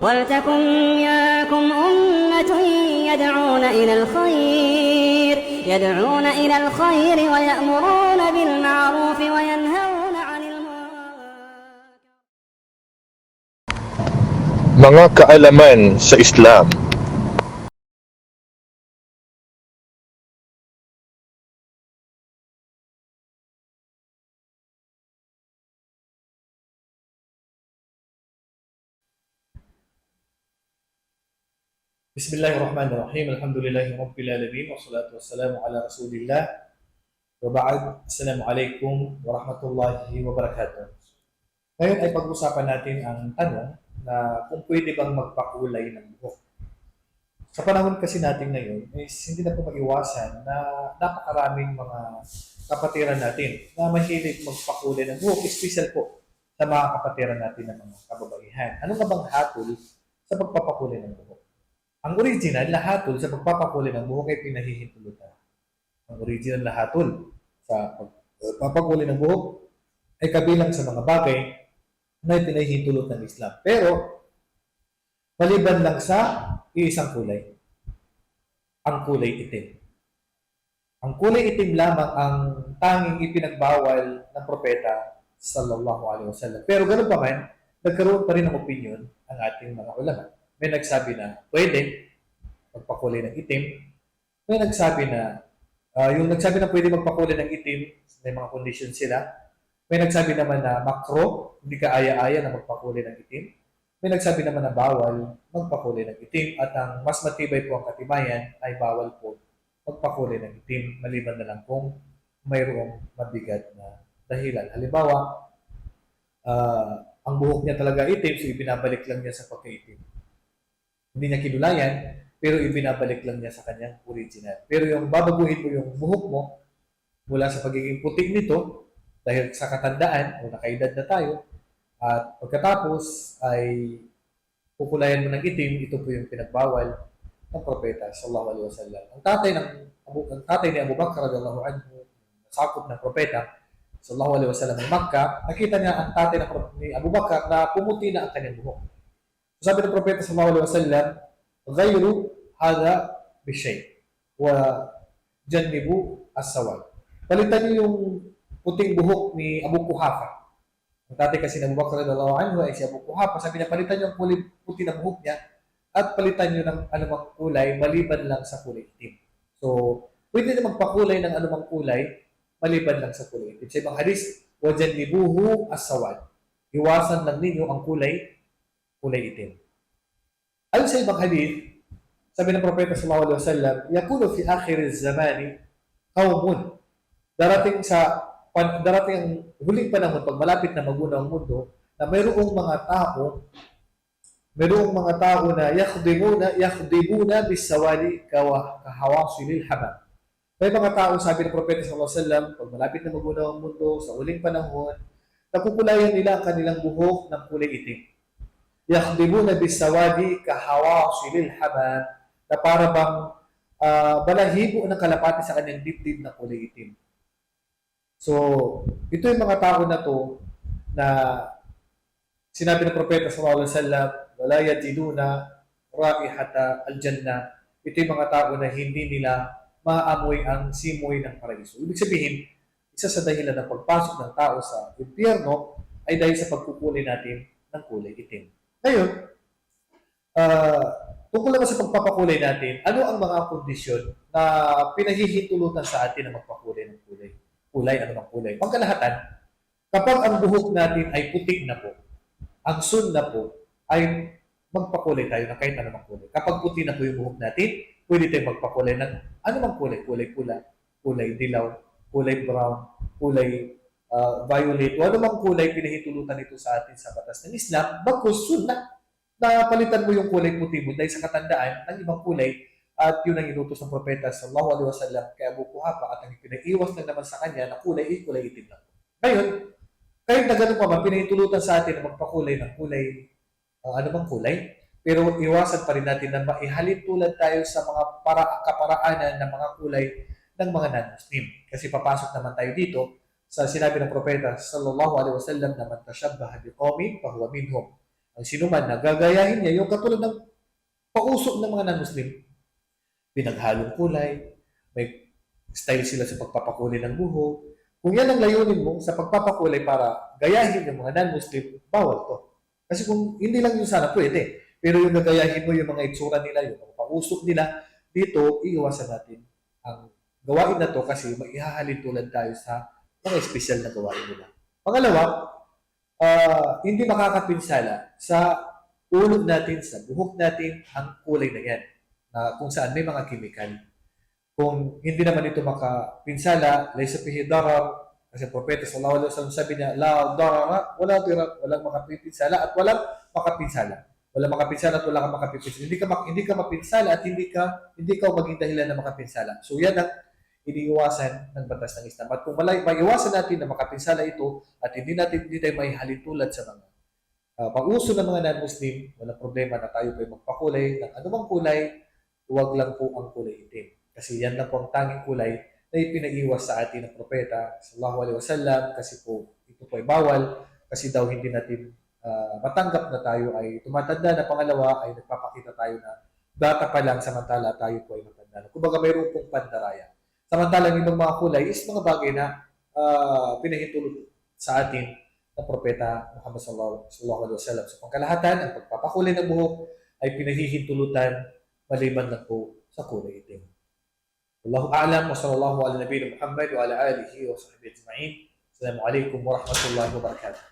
ولتكن منكم أمة يدعون إلى الخير يدعون إلى الخير ويأمرون بالمعروف وينهون عن المنكر. Mga kaalaman sa Islam Bismillahirrahmanirrahim. Alhamdulillahi Rabbil Alamin. Wassalatu wassalamu ala Rasulillah. Wa ba'd. Assalamualaikum warahmatullahi wabarakatuh. Ngayon ay pag-usapan natin ang tanong na kung pwede bang magpakulay ng buhok. Sa panahon kasi natin ngayon, is hindi na po maiwasan na napakaraming mga kapatiran natin na mahilig magpakulay ng buhok, especially po sa mga kapatiran natin ng mga kababaihan. Ano ka bang hatol sa pagpapakulay ng buhok? Ang original na hatol sa pagpapakulay ng buhok ay pinahihintulutan. Ang original na hatol sa pagpapakulay ng buhok ay kabilang sa mga bagay na pinahihintulot ng Islam. Pero, maliban lang sa iisang kulay. Ang kulay itim. Ang kulay itim lamang ang tanging ipinagbawal ng propeta sallallahu alaihi wasallam. Pero ganun pa man, nagkaroon pa rin ng opinion ang ating mga ulama may nagsabi na pwede magpakulay ng itim. May nagsabi na, ah, yung nagsabi na pwede magpakulay ng itim, may mga conditions sila. May nagsabi naman na makro, hindi ka aya-aya na magpakulay ng itim. May nagsabi naman na bawal magpakulay ng itim at ang mas matibay po ang katibayan ay bawal po magpakulay ng itim maliban na lang kung mayroong mabigat na dahilan. Halimbawa, ah, ang buhok niya talaga itim, so ibinabalik lang niya sa pagkaitim hindi niya kinulayan, pero ibinabalik lang niya sa kanyang original. Pero yung babaguhin mo yung buhok mo mula sa pagiging putik nito, dahil sa katandaan o nakaedad na tayo, at pagkatapos ay kukulayan mo ng itim, ito po yung pinagbawal ng propeta sallallahu alaihi wasallam. Ang tatay ng ang tatay ni Abu Bakr radhiyallahu anhu, sakop ng propeta sallallahu alaihi wasallam ng Makkah, nakita niya ang tatay ng ni Abu Bakr na pumuti na ang kanyang buhok. Sabi ng propeta sallallahu alaihi wasallam, "Ghayru hada bishay wa jannibu as-sawad." Palitan niyo yung puting buhok ni Abu Kuhafa. Ang tatay kasi ng Bakr radhiyallahu anhu ay si Abu Kuhafa. Sabi niya, palitan niyo ang kulay puti ng buhok niya at palitan niyo ng anumang kulay maliban lang sa kulay itim. So, pwede na magpakulay ng anumang kulay maliban lang sa kulay itim. Sa ibang hadis, wa jannibuhu as-sawad. Iwasan lang ninyo ang kulay kulay itim. Ayon sa ibang hadith, sabi ng propeta sallallahu alaihi wasallam, yakunu fi akhir az-zamani qaumun. Darating sa darating ang huling panahon pag malapit na maguna ang mundo na mayroong mga tao mayroong mga tao na yakhdimuna yakhdimuna bisawali kawa kahawasilil habab. May mga tao, sabi ng propeta sallallahu alaihi wasallam, pag malapit na maguna ang mundo sa huling panahon, nakukulayan nila ang kanilang buhok ng kulay itim yakhdibuna bisawadi kahawasilil habab na para bang ah, balahibo ng kalapati sa kanyang dibdib na kulay itim. So, ito yung mga tao na to na sinabi ng propeta sallallahu alaihi wasallam, wala yajiduna raihata aljanna. Ito yung mga tao na hindi nila maamoy ang simoy ng paraiso. Ibig sabihin, isa sa dahilan ng pagpasok ng tao sa impyerno ay dahil sa pagkukulay natin ng kulay itim. Ngayon, ah, tungkol naman sa pagpapakulay natin, ano ang mga kondisyon na pinahihintulutan sa atin na magpakulay ng kulay? Kulay, ano bang kulay? Pangkalahatan, kapag ang buhok natin ay putik na po, ang sun na po, ay magpakulay tayo ng kahit anumang kulay. Kapag puti na po yung buhok natin, pwede tayong magpakulay ng anumang kulay. Kulay pula, kulay dilaw, kulay brown, kulay uh, violet, o anumang kulay pinahintulutan ito sa atin sa batas ng Islam, bagkus sunnah na palitan mo yung kulay puti mo dahil sa katandaan ng ibang kulay at yun ang inutos ng propeta sallallahu alaihi wasallam kay Abu Kuhafa at ang pinaiiwas lang naman sa kanya na kulay ay kulay itim lang. Ngayon, kahit na ganun pa man, pinahintulutan sa atin na magpakulay ng kulay, uh, anumang kulay, pero iwasan pa rin natin na maihalin tulad tayo sa mga para kaparaanan ng mga kulay ng mga non-Muslim. Kasi papasok naman tayo dito sa sinabi ng propeta sallallahu alaihi wasallam na man tashabbaha biqaumin fa huwa minhum. ang sinuman na gagayahin niya yung katulad ng pausok ng mga non-Muslim. Pinaghalong kulay, may style sila sa pagpapakulay ng buhok. Kung yan ang layunin mo sa pagpapakulay para gayahin yung mga non-Muslim, bawal to. Kasi kung hindi lang yun sana pwede. Pero yung nagayahin mo yung mga itsura nila, yung mga pausok nila, dito, iiwasan natin ang gawain na to kasi maihahalin tulad tayo sa mga espesyal na gawain nila. Pangalawa, ah, hindi makakapinsala sa ulo natin, sa buhok natin, ang kulay na yan. Na kung saan may mga kimikal. Kung hindi naman ito makapinsala, laysa fihi darar, kasi propeta sallallahu alaihi wasallam sabi niya, la darara, wala dirar, walang makapinsala at walang makapinsala. Walang makapinsala at wala kang makapinsala. Hindi ka hindi ka mapinsala at hindi ka hindi ka maging dahilan na makapinsala. So yan ang iniiwasan ng batas ng Islam. At kung malay, maiwasan natin na makapinsala ito at hindi natin hindi tayo maihalin tulad sa mga uh, pag-uso ng mga non-Muslim, walang problema na tayo ay magpakulay ng anumang kulay, huwag lang po ang kulay itim. Kasi yan lang po ang tanging kulay na ipinag-iwas sa atin ng propeta sallallahu alaihi wasallam kasi po ito po ay bawal kasi daw hindi natin ah, matanggap na tayo ay tumatanda na pangalawa ay nagpapakita tayo na bata pa lang samantala tayo po ay matanda na. Kumbaga mayroon pong pandaraya. Samantalang ibang mga kulay is mga bagay na uh, pinahintulot sa atin ng propeta Muhammad sallallahu alaihi wasallam. Sa pangkalahatan, ang pagpapakulay ng buhok ay pinahihintulutan maliban lang po sa kulay itim. Wallahu a'lam wa sallallahu ala nabiyina Muhammad wa ala alihi wa sahbihi ajma'in. Assalamu alaikum wa rahmatullahi wa barakatuh.